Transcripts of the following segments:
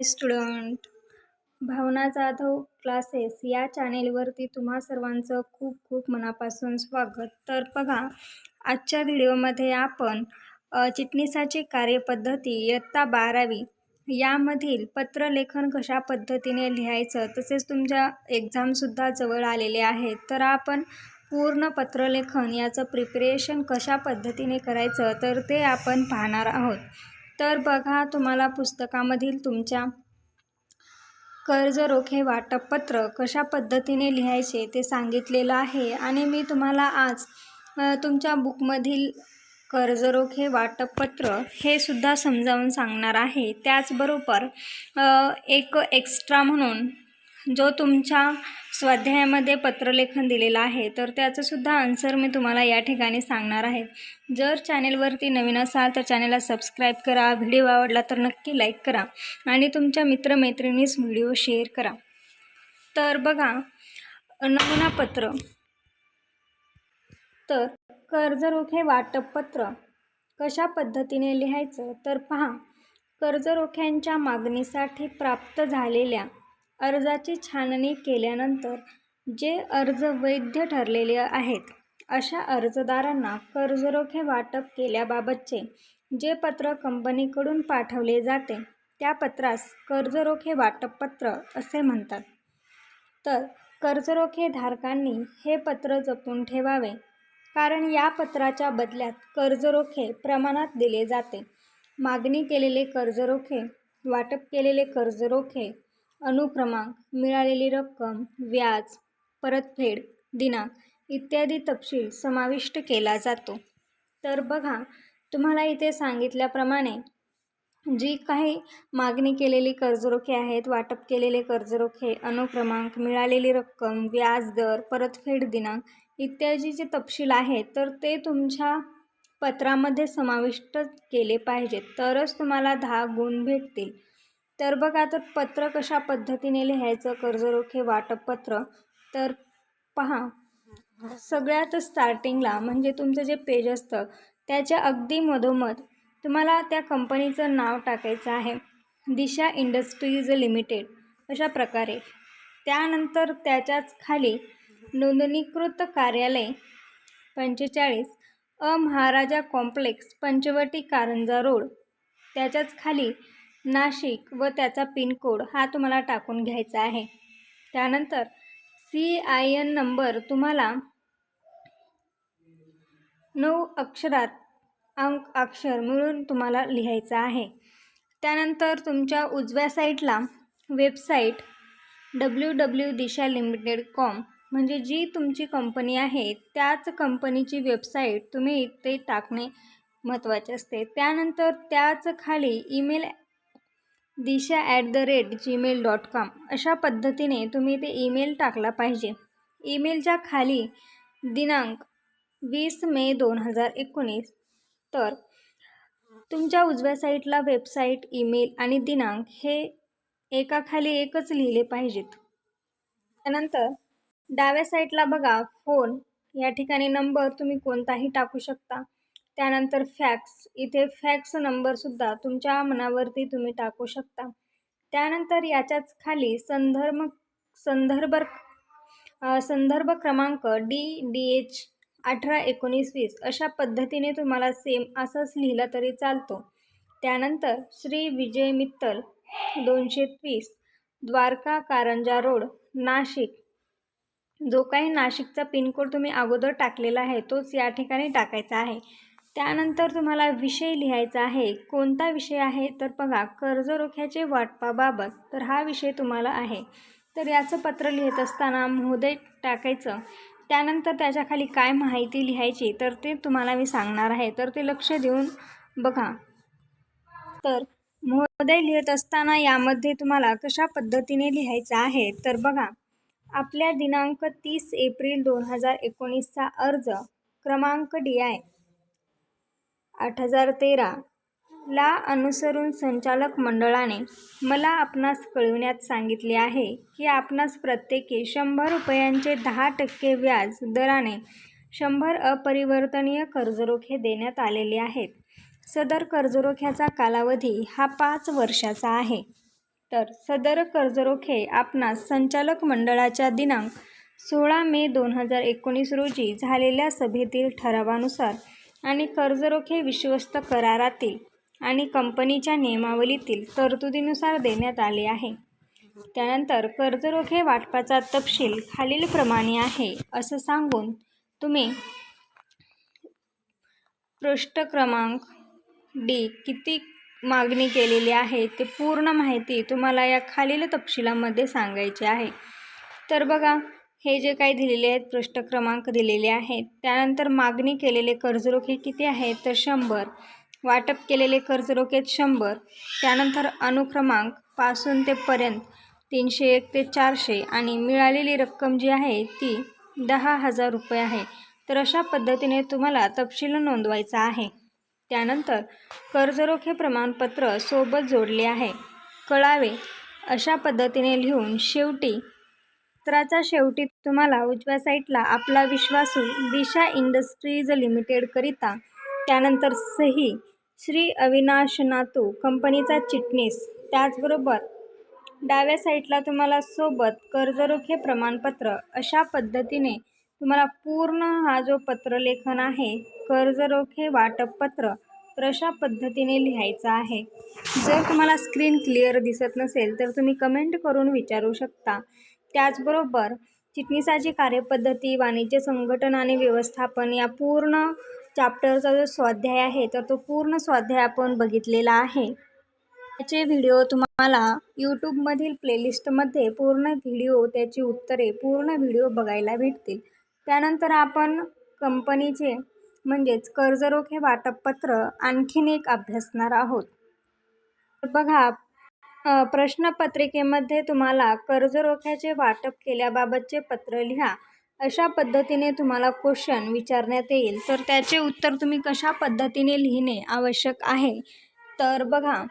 Student भावना Jadhav classes या चॅनेलवरती तुम्हा सर्वांचं खूप खूप मनापासून स्वागत. तर बघा आजच्या व्हिडिओमध्ये आपण चिटणीसाची कार्यपद्धती इयत्ता बारावी यामधील पत्रलेखन कशा पद्धतीने लिहायचं तसेच तुमच्या एक्झामसुद्धा जवळ आलेले आहेत. तर आपण पूर्ण पत्रलेखन याचं प्रिपरेशन कशा पद्धतीने करायचं तर ते आपण पाहणार आहोत. तर बघा तुम्हाला पुस्तकामधील तुमच्या कर्ज रोखे वाटप पत्र कशा पद्धतीने लिहायचे ते सांगितलेलं आहे आणि मी तुम्हाला आज तुमच्या बुकमधील कर्ज रोखे वाटप पत्र हे सुद्धा समजावून सांगणार आहे. त्याचबरोबर एक एक्स्ट्रा म्हणून जो तुमच्या स्वाध्यायामध्ये पत्रलेखन दिलेलं आहे तर त्याचंसुद्धा आन्सर मी तुम्हाला या ठिकाणी सांगणार आहे. जर चॅनेलवरती नवीन असाल तर चॅनेलला सबस्क्राईब करा व्हिडिओ आवडला तर नक्की लाईक करा आणि तुमच्या मित्रमैत्रिणीस व्हिडिओ शेअर करा. तर बघा नमुनापत्र तर कर्जरोखे वाटपपत्र. कशा पद्धतीने लिहायचं? तर पहा कर्जरोख्यांच्या मागणीसाठी प्राप्त झालेल्या अर्जाची छाननी केल्यानंतर जे अर्ज वैध ठरलेले आहेत अशा अर्जदारांना कर्जरोखे वाटप केल्याबाबतचे जे पत्र कंपनीकडून पाठवले जाते त्या पत्रास कर्जरोखे वाटपपत्र असे म्हणतात. तर कर्जरोखे धारकांनी हे पत्र जपून ठेवावे कारण या पत्राच्या बदल्यात कर्जरोखे प्रमाणात दिले जाते. मागणी केलेले कर्जरोखे वाटप केलेले कर्जरोखे अनुक्रमांक मिळालेली रक्कम व्याज परतफेड दिनांक इत्यादी तपशील समाविष्ट केला जातो. तर बघा तुम्हाला इथे सांगितल्याप्रमाणे जी काही मागणी केलेली कर्जरोखे आहेत वाटप केलेले कर्जरोखे अनुक्रमांक मिळालेली रक्कम व्याज दर परतफेड दिनांक इत्यादी जे तपशील आहेत तर ते तुमच्या पत्रामध्ये समाविष्ट केले पाहिजेत. तरच तुम्हाला दहा गुण भेटतील. तर बघा तर पत्र कशा पद्धतीने लिहायचं कर्जरोखे वाटपपत्र. तर पहा सगळ्यात स्टार्टिंगला म्हणजे तुमचं जे पेज असतं त्याच्या अगदी मधोमध तुम्हाला त्या कंपनीचं नाव टाकायचं आहे दिशा इंडस्ट्रीज लिमिटेड अशा प्रकारे. त्यानंतर त्याच्याच खाली नोंदणीकृत कार्यालय पंचेचाळीस अ महाराजा कॉम्प्लेक्स पंचवटी कारंजा रोड त्याच्याच खाली नाशिक व त्याचा पिनकोड हा तुम्हाला टाकून घ्यायचा आहे. त्यानंतर सी आय एन नंबर तुम्हाला नऊ अक्षरात अंक अक्षर मिळून तुम्हाला लिहायचा आहे. त्यानंतर तुमच्या उजव्या साईटला website W W Disha limited com म्हणजे जी तुमची कंपनी आहे त्याच कंपनीची वेबसाईट तुम्ही इथे टाकणे महत्त्वाचे असते. त्यानंतर त्याच खाली email Disha at the rate Gmail dot com अशा पद्धतीने तुम्ही ते ईमेल टाकला पाहिजे. ईमेलच्या खाली दिनांक वीस मे दोन हजार एकोणीस. तर तुमच्या उजव्या साईटला वेबसाईट ईमेल आणि दिनांक हे एकाखाली एकच लिहिले पाहिजेत. त्यानंतर डाव्या साईटला बघा फोन. या ठिकाणी नंबर तुम्ही कोणताही टाकू शकता. त्यानंतर फॅक्स इथे फॅक्स नंबरसुद्धा तुमच्या मनावरती तुम्ही टाकू शकता. त्यानंतर याच्याच खाली संदर्भ संदर्भ संदर्भ क्रमांक डी डी एच अठरा एकोणीस वीस अशा पद्धतीने तुम्हाला सेम असंच लिहिलं तरी चालतो. त्यानंतर श्री विजय मित्तल दोनशे तीस द्वारका कारंजा रोड नाशिक. जो काही नाशिकचा पिनकोड तुम्ही अगोदर टाकलेला आहे तोच या ठिकाणी टाकायचा आहे. त्यानंतर तुम्हाला विषय लिहायचा आहे. कोणता विषय आहे? तर बघा कर्जरोख्याचे वाटपाबाबत. तर हा विषय तुम्हाला आहे. तर याचं पत्र लिहित असताना महोदय टाकायचं. त्यानंतर त्याच्याखाली काय माहिती लिहायची तर ते तुम्हाला मी सांगणार आहे. तर ते लक्ष देऊन बघा. तर महोदय लिहित असताना यामध्ये तुम्हाला कशा पद्धतीने लिहायचं आहे? तर बघा आपल्या दिनांक तीस एप्रिल दोन हजार एकोणीसचा अर्ज क्रमांक डी आय. आठ हजार तेरा ला अनुसरून संचालक मंडळाने मला आपणास कळविण्यात सांगितले आहे की आपणास प्रत्येकी शंभर रुपयांचे दहा टक्के व्याज दराने शंभर अपरिवर्तनीय कर्जरोखे देण्यात आलेले आहेत. सदर कर्जरोख्याचा कालावधी हा पाच वर्षाचा आहे. तर सदर कर्जरोखे आपणास संचालक मंडळाच्या दिनांक सोळा मे दोन हजार एकोणीस रोजी झालेल्या सभेतील ठरावानुसार आणि कर्जरोखे विश्वस्त करारातील आणि कंपनीच्या नियमावलीतील तरतुदीनुसार देण्यात आले आहे. त्यानंतर कर्जरोखे वाटपाचा तपशील खालीलप्रमाणे आहे असं सांगून तुम्ही पृष्ठ क्रमांक डी किती मागणी केलेली आहे ते पूर्ण माहिती तुम्हाला या खालील तपशिलामध्ये सांगायची आहे. तर बघा हे जे काही दिलेले आहेत पृष्ठ क्रमांक दिलेले आहेत त्यानंतर मागणी केलेले कर्जरोखे किती आहेत तर शंभर. वाटप केलेले कर्जरोखे शंभर. त्यानंतर अनुक्रमांकपासून ते पर्यंत तीनशे एक ते चारशे आणि मिळालेली रक्कम जी आहे ती दहा हजार रुपये आहे. तर अशा पद्धतीने तुम्हाला तपशील नोंदवायचा आहे. त्यानंतर कर्जरोखे प्रमाणपत्र सोबत जोडले आहे. कळावे अशा पद्धतीने लिहून शेवटी पत्राच्या शेवटी तुम्हाला उजव्या साईटला आपला विश्वासू दिशा इंडस्ट्रीज लिमिटेडकरिता त्यानंतर सही श्री अविनाश नातू कंपनीचा चिटणीस. त्याचबरोबर डाव्या साईटला तुम्हाला सोबत कर्जरोखे प्रमाणपत्र. अशा पद्धतीने तुम्हाला पूर्ण हा जो पत्रलेखन आहे कर्जरोखे वाटपपत्र तर अशा पद्धतीने लिहायचं आहे. जर तुम्हाला स्क्रीन क्लिअर दिसत नसेल तर तुम्ही कमेंट करून विचारू शकता. त्याचबरोबर चिटणीसाची कार्यपद्धती वाणिज्य संघटन आणि व्यवस्थापन या पूर्ण चॅप्टरचा जो स्वाध्याय आहे तर तो पूर्ण स्वाध्याय आपण बघितलेला आहे. त्याचे व्हिडिओ तुम्हाला यूट्यूबमधील प्लेलिस्टमध्ये पूर्ण व्हिडिओ त्याची उत्तरे पूर्ण व्हिडिओ बघायला भेटतील. त्यानंतर आपण कंपनीचे म्हणजेच कर्जरोखे वाटपपत्र आणखीन एक अभ्यासणार आहोत. बघा प्रश्नपत्रिकेमध्ये तुम्हाला कर्जरोख्याचे वाटप केल्याबाबतचे पत्र लिहा. अशा पद्धतीने तुम्हाला क्वेश्चन विचारण्यात येईल. तर त्याचे उत्तर तुम्ही कशा पद्धतीने लिहिणे आवश्यक आहे? तर बघा.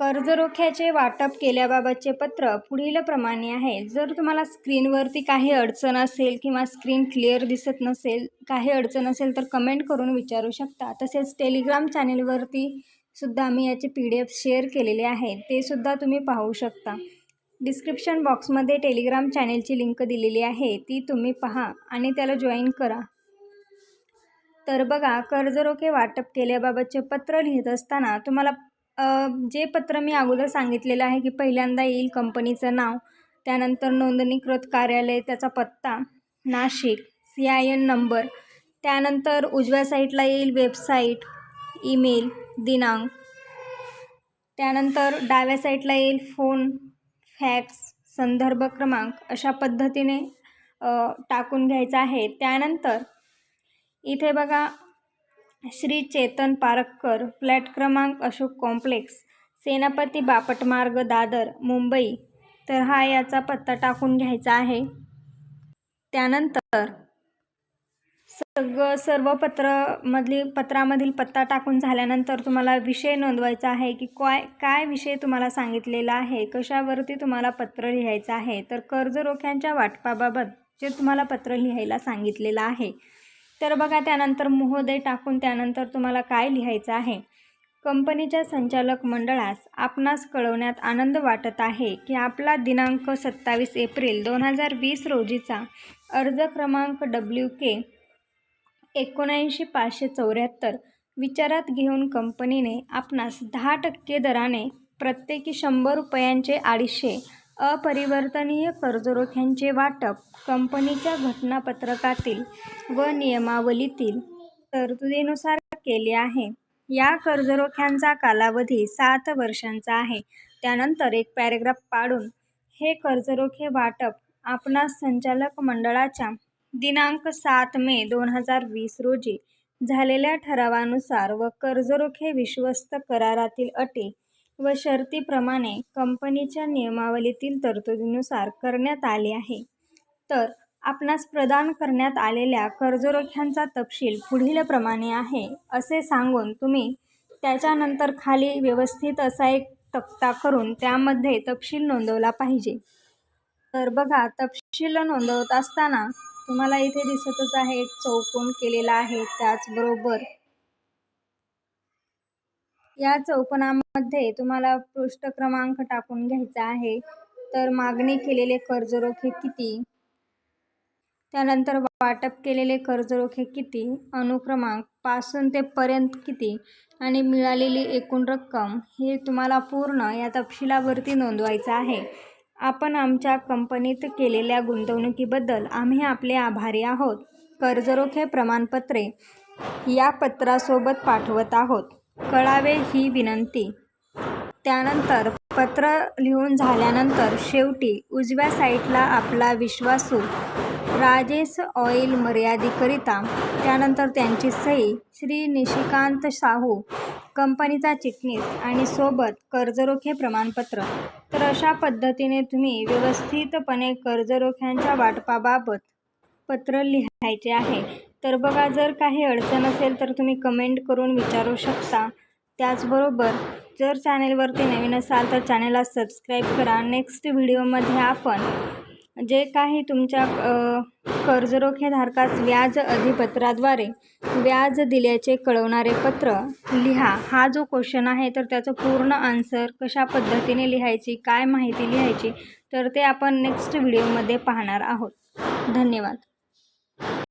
कर्जरोख्याचे वाटप केल्याबाबतचे पत्र पुढील प्रमाणे आहे. जर तुम्हाला स्क्रीनवरती काही अडचण असेल किंवा स्क्रीन क्लिअर दिसत नसेल काही अडचण असेल तर कमेंट करून विचारू शकता. तसेच टेलिग्राम चॅनेलवरती सुद्धा मी याचे पी डी एफ शेअर केलेले आहे. ते सुद्धा तुम्ही पाहू शकता. डिस्क्रिप्शन बॉक्समध्ये टेलिग्राम चॅनेलची लिंक दिलेली आहे. ती तुम्ही पहा आणि त्याला जॉईन करा. तर बघा कर्जरोखे वाटप केल्याबाबतचे पत्र लिहित असताना तुम्हाला जे पत्र मी अगोदर सांगितलेलं आहे की पहिल्यांदा येईल कंपनीचं नाव त्यानंतर नोंदणीकृत कार्यालय त्याचा पत्ता Nashik C I N number त्यानंतर उजव्या साईटला येईल वेबसाईट ईमेल दिनांक. त्यानंतर डाव्या साईडला येईल फोन फॅक्स संदर्भ क्रमांक अशा पद्धतीने टाकून घ्यायचा आहे. त्यानंतर इथे बघा श्री चेतन पारक्कर फ्लॅट क्रमांक अशोक कॉम्प्लेक्स सेनापती बापट मार्ग दादर मुंबई. तर हा याचा पत्ता टाकून घ्यायचा आहे. त्यानंतर सगळं सर्व पत्रमधली पत्रामधील पत्ता टाकून झाल्यानंतर तुम्हाला विषय नोंदवायचा आहे की काय काय विषय तुम्हाला सांगितलेला आहे कशावरती तुम्हाला पत्र लिहायचं आहे तर कर्ज रोख्यांच्या वाटपाबाबत जे तुम्हाला पत्र लिहायला सांगितलेलं आहे. तर बघा त्यानंतर महोदय टाकून त्यानंतर तुम्हाला काय लिहायचं आहे? कंपनीच्या संचालक मंडळास आपणास कळवण्यात आनंद वाटत आहे की आपला दिनांक सत्तावीस एप्रिल दोन हजार वीस रोजीचा अर्ज क्रमांक डब्ल्यू के एकोणऐंशी पाचशे चौऱ्याहत्तर विचारात घेऊन कंपनीने आपणास दहा टक्के दराने प्रत्येकी शंभर रुपयांचे अडीचशे अपरिवर्तनीय कर्जरोख्यांचे वाटप कंपनीच्या घटनापत्रकातील व नियमावलीतील तरतुदीनुसार केले आहे. या कर्जरोख्यांचा कालावधी सात वर्षांचा आहे. त्यानंतर एक पॅरेग्राफ पाडून हे कर्जरोखे वाटप आपणास संचालक मंडळाच्या दिनांक सात मे दोन हजार वीस रोजी झालेल्या ठरावानुसार व कर्जरोखे विश्वस्त करारातील अटी व शर्तीप्रमाणे कंपनीच्या नियमावलीतील तरतुदीनुसार करण्यात आले आहे. तर आपणास प्रदान करण्यात आलेल्या कर्जरोख्यांचा तपशील पुढील प्रमाणे आहे असे सांगून तुम्ही त्याच्यानंतर खाली व्यवस्थित असा एक तक्ता करून त्यामध्ये तपशील नोंदवला पाहिजे. तर बघा तपशील नोंदवत असताना तुम्हाला इथे दिसतच आहे एक चौकोन केलेला आहे. त्याचबरोबर या चौकोनामध्ये तुम्हाला पृष्ठ क्रमांक टाकून घ्यायचा आहे. तर मागणी केलेले कर्जरोखे किती? त्यानंतर वाटप केलेले कर्जरोखे किती? अनुक्रमांकपासून ते पर्यंत किती? आणि मिळालेली एकूण रक्कम हे तुम्हाला पूर्ण या तपशिलावरती नोंदवायचं आहे. आपण आमच्या कंपनीत केलेल्या गुंतवणुकीबद्दल आम्ही आपले आभारी आहोत. कर्जरोखे प्रमाणपत्रे या पत्रासोबत पाठवत आहोत. कळावे ही विनंती. त्यानंतर पत्र लिहून झाल्यानंतर शेवटी उजव्या साईटला आपला विश्वासू राजेश ऑइल मर्यादेकरिता त्यानंतर त्यांची सही श्री निशिकांत शाहू कंपनीचा चिटणीस आणि सोबत कर्जरोखे प्रमाणपत्र. तर अशा पद्धतीने तुम्ही व्यवस्थितपणे कर्जरोख्यांच्या वाटपाबाबत पत्र लिहायचे आहे. तर बघा जर काही अडचण असेल तर तुम्ही कमेंट करून विचारू शकता. त्याचबरोबर जर चॅनेलवरती नवीन असाल तर चॅनेलला सबस्क्राईब करा. नेक्स्ट व्हिडिओमध्ये आपण जे काही तुमच्या अ, कर्जरोखेधारकास व्याज अधिपत्राद्वारे व्याज दिल्याचे कळवणारे पत्र लिहा. हा जो क्वेश्चन आहे तर त्याचं पूर्ण आन्सर कशा पद्धतीने लिहायची काय माहिती लिहायची तर ते आपण नेक्स्ट व्हिडिओमध्ये पाहणार आहोत. धन्यवाद.